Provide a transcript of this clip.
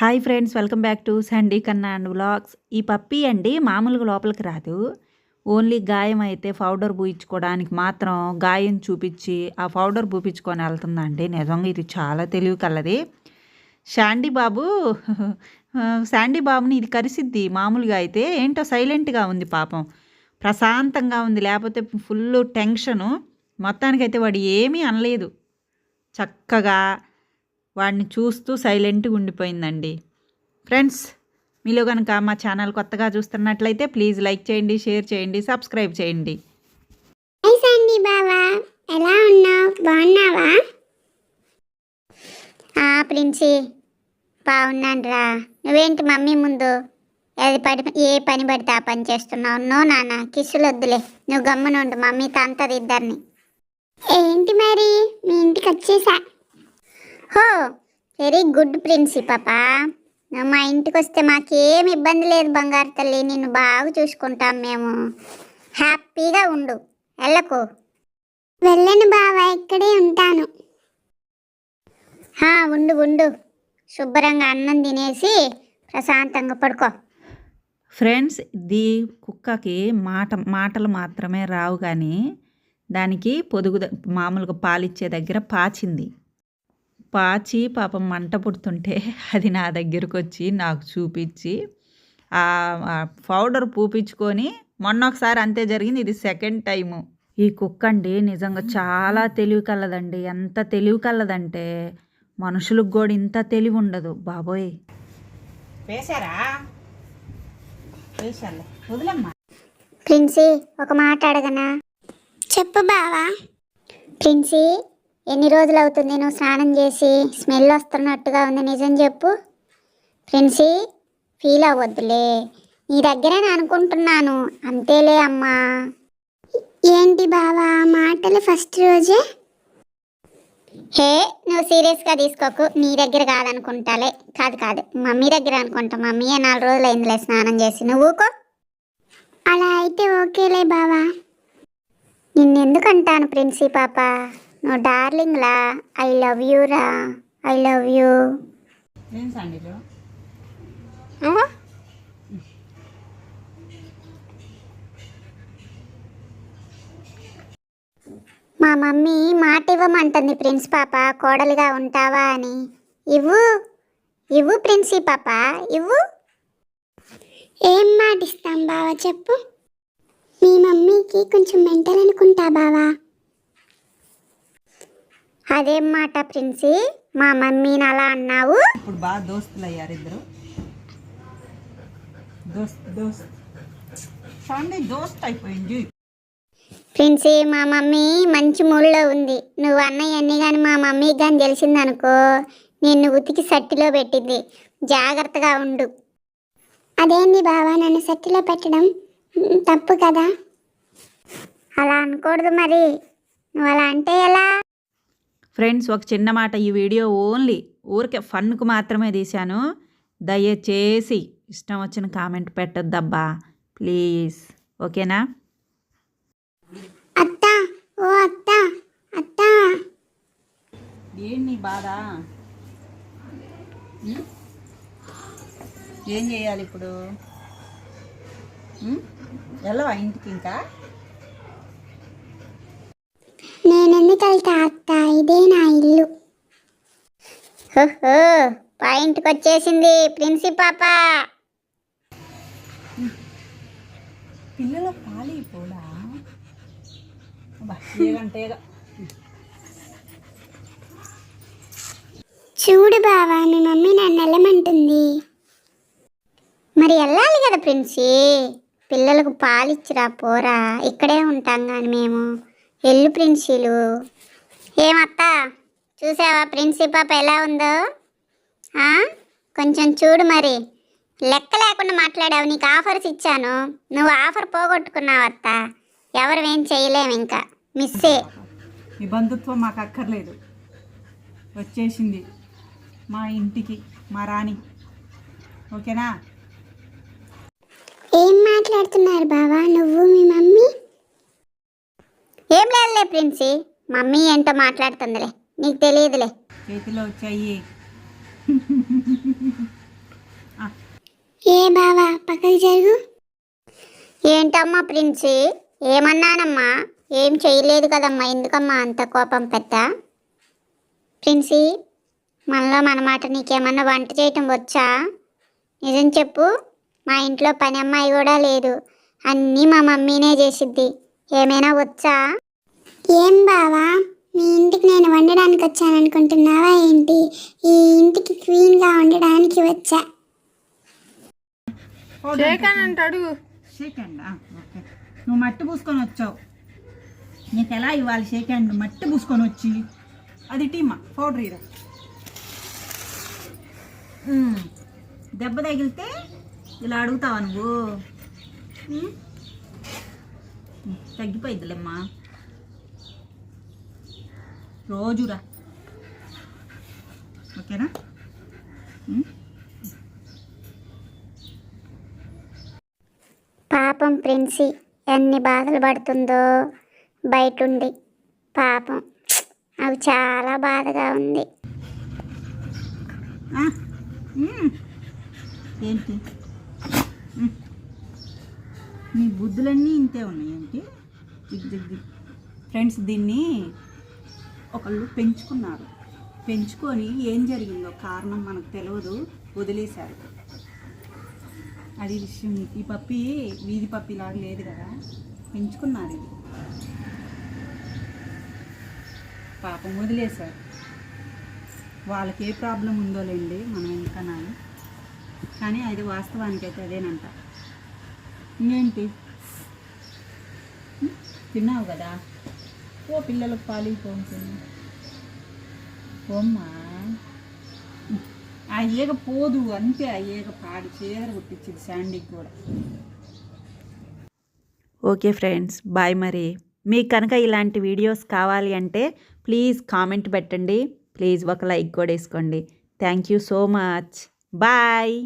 Hi friends welcome back to Sandy Kanna and vlogs. ఈ పప్పి అండి మామూలుగా లోపలికి రాదు. ఓన్లీ గాయం అయితే పౌడర్ పూయించుకోవడానికి మాత్రం గాయం చూపించి ఆ పౌడర్ పూపించుకొని వెళ్తుందండి నిజంగా ఇది చాలా తెలివి కలది. శాండీ బాబు శాండీ బాబుని ఇది కరిసిద్ది మామూలుగా అయితే. ఏంటో సైలెంట్గా ఉంది పాపం. ప్రశాంతంగా ఉంది లేకపోతే ఫుల్ టెన్షను. మొత్తానికైతే వాడు ఏమీ అనలేదు. చక్కగా వాడిని చూస్తూ సైలెంట్గా ఉండిపోయిందండి. ఫ్రెండ్స్ మీలో కనుక మా ఛానల్ కొత్తగా చూస్తున్నట్లయితే ప్లీజ్ లైక్ చేయండి షేర్ చేయండి సబ్స్క్రైబ్ చేయండి. సండి బావా ఎలా ఉన్నావు? బాగున్నావా? ఆ ప్రిన్సి బాగున్నానురా. నువ్వేంటి మమ్మీ ముందు? ఏది పడి ఏ పని పడితే ఆ పని చేస్తున్నావు? నో నాన్న కిస్సులు వద్దులే. నువ్వు గమ్మునుండు మమ్మీతో అంతది ఇద్దరిని. ఏంటి మరి? మీ ఇంటికి వచ్చేసా. హో వెరీ గుడ్ ప్రిన్సి పాప. మా ఇంటికి వస్తే మాకేం ఇబ్బంది లేదు బంగారు తల్లి నిన్ను బాగా చూసుకుంటాం మేము. హ్యాపీగా ఉండు వెళ్ళకు. వెళ్ళను బావా ఇక్కడే ఉంటాను. హా ఉండు ఉండు. శుభ్రంగా అన్నం తినేసి ప్రశాంతంగా పడుకో. ఫ్రెండ్స్ ఇది కుక్కకి మాట మాటలు మాత్రమే రావు కానీ దానికి పొదుగు మామూలుగా పాలిచ్చే దగ్గర పాచింది. పాచి పాపం మంట పుడుతుంటే అది నా దగ్గరకు వచ్చి నాకు చూపించి ఆ పౌడర్ పూపించుకొని మొన్న ఒకసారి అంతే జరిగింది. ఇది సెకండ్ టైము. ఈ కుక్క అండి నిజంగా చాలా తెలివి కలదండి. ఎంత తెలివి కలదంటే మనుషులకు కూడా ఇంత తెలివి ఉండదు. బాబోయ్. వేశారా? వేశాలే వదిలమ్మా. ప్రిన్సీ ఒక మాట అడగనా? చెప్పు బావా. ప్రిన్సీ ఎన్ని రోజులు అవుతుంది నువ్వు స్నానం చేసి? స్మెల్ వస్తున్నట్టుగా ఉంది. నిజం చెప్పు. ప్రిన్సీ ఫీల్ అవ్వద్దులే. నీ దగ్గరే నేను అనుకుంటున్నాను. అంతేలే అమ్మా. ఏంటి బావా మాటలు ఫస్ట్ రోజే? హే నువ్వు సీరియస్గా తీసుకోకు. నీ దగ్గర కాదనుకుంటాలే. కాదు కాదు. మమ్మీ దగ్గర అనుకుంటా. మమ్మీ నాలుగు రోజులు అయిందిలే స్నానం చేసి. నువ్వు ఊకో. అలా అయితే ఓకేలే బావా. నిన్నెందుకంటాను ప్రిన్సీ పాప? నువ్వు డార్లింగ్లా ఐ లవ్ యూ రా ఐ లవ్ యూ మా మమ్మీ మాట ఇవ్వమంటుంది ప్రిన్స్ పాప కోడలిగా ఉంటావా అని. ఇవ్వు ఇవ్వు ప్రిన్సీ పాప ఇవ్వు. ఏం మాట ఇస్తాం బావా చెప్పు? మీ మమ్మీకి కొంచెం మెంటల్ అనుకుంటా బావా. అదేం మాట ప్రిన్సీ? మా మమ్మీని అలా అన్నావు? ఇప్పుడు బాగా దోస్తులు అయ్యారు ఇద్దరు. దోస్త్ దోస్త్. సండి దోస్త్ అయిపోయింది. ప్రిన్సీ మా మమ్మీ మంచి మూడ్లో ఉంది. నువ్వు అన్నయ్య అన్ని కానీ మా మమ్మీకి కానీ తెలిసిందనుకో నిన్ను ఉతికి సట్టిలో పెట్టింది జాగ్రత్తగా ఉండు. అదేంది బావా నన్ను సట్టిలో పెట్టడం? తప్పు కదా? అలా అనకూడదు మరి. నువ్వు అలా అంటే ఎలా? ఫ్రెండ్స్ ఒక చిన్న మాట ఈ వీడియో ఓన్లీ ఊరికే ఫన్కు మాత్రమే తీశాను. దయచేసి ఇష్టం వచ్చిన కామెంట్ పెట్టొద్దబ్బా ప్లీజ్. ఓకేనా? అత్త ఓ అత్త అత్త. ఏంటి బాధ? ఏం చేయాలి ఇప్పుడు? వెళ్ళవా ఇంటికి ఇంకా? వెళ్తా అత్త ఇదే నా ఇల్లు. పాయింట్కి వచ్చేసింది ప్రిన్సీ పాప. పిల్లల పాలి పోలా ఏగంటేగా చూడు బావా మీ మమ్మీ నన్ను వెళ్ళమంటుంది. మరి వెళ్ళాలి కదా ప్రిన్సీ. పిల్లలకు పాలిచ్చిరా పోరా. ఇక్కడే ఉంటాం కానీ మేము. ఎల్లు ప్రిన్సీలు. ఏమత్తా? చూసావా ప్రిన్సీ పాప ఎలా ఉందో? కొంచెం చూడు మరి. లెక్క లేకుండా మాట్లాడావు నీకు ఆఫర్స్ ఇచ్చాను. నువ్వు ఆఫర్ పోగొట్టుకున్నావు అత్త ఎవరు ఏం చేయలేము ఇంకా. మిస్సే. మీ బంధుత్వం మాకు అక్కర్లేదు. వచ్చేసింది మా ఇంటికి మా రాణి. ఓకేనా? ఏం మాట్లాడుతున్నారు బావా? నువ్వు మీ ఏం లేదులే ప్రిన్సీ. మమ్మీ ఏంటో మాట్లాడుతుందిలే. నీకు తెలియదులే. చేతిలో వచ్చాయి. జరుగు. ఏంటమ్మా ప్రిన్సి? ఏమన్నానమ్మా? ఏం చేయలేదు కదమ్మా ఎందుకమ్మా అంత కోపం పెద్ద? ప్రిన్సి మనలో మన మాట నీకేమన్నా వంట చేయటం వచ్చా? నిజం చెప్పు. మా ఇంట్లో పని అమ్మాయి కూడా లేదు. అన్నీ మా మమ్మీనే చేసిద్ది. ఏమైనా వచ్చా? ఏం బావా? మీ ఇంటికి నేను వండడానికి వచ్చాను అనుకుంటున్నావా ఏంటి? ఈ ఇంటికి క్వీన్గా ఉండడానికి వచ్చా. అంటాడు ఓకే. నువ్వు మట్టి పూసుకొని వచ్చావు. నీకు ఎలా ఇవ్వాలి షేక్ హ్యాండ్? మట్టి పూసుకొని వచ్చి. అది టీమా? పౌడర్ ఇరా. దెబ్బ తగిలితే ఇలా అడుగుతావా నువ్వు? తగ్గిపోయిద్దిలేమ్మా. రోజురా ఓకేనా. పాపం ప్రిన్సి ఎన్ని బాధలు పడుతుందో బయటుండి పాపం అవి చాలా బాధగా ఉంది. ఏంటి. నీ బుద్ధులన్నీ ఇంతే ఉన్నాయి ఏంటి. ఫ్రెండ్స్ దీన్ని ఒకళ్ళు పెంచుకున్నారు. పెంచుకొని ఏం జరిగిందో కారణం మనకు తెలియదు వదిలేశారు. అది విషయం. ఈ పప్పి వీధి పప్పి లాగా లేదు కదా. పెంచుకున్నారు ఇది. పాపం వదిలేశారు. వాళ్ళకి ఏ ప్రాబ్లం ఉందో లేండి మనం ఎందుకనాలి కానీ అది వాస్తవానికి అయితే అదేనంట. ఇంకేంటి? తిన్నావు కదా? ఓ పిల్లలకు పాలు పోతుంది ఓమ్మా ఆ ఈగ పోదు అంతే ఆ ఈగ పాడి. చీర కుట్టించింది శాండీకి కూడా. ఓకే ఫ్రెండ్స్ బాయ్ మరి. మీకు కనుక ఇలాంటి వీడియోస్ కావాలి అంటే ప్లీజ్ కామెంట్ పెట్టండి. ప్లీజ్ ఒక లైక్ కూడా వేసుకోండి. Thank you so much. Bye.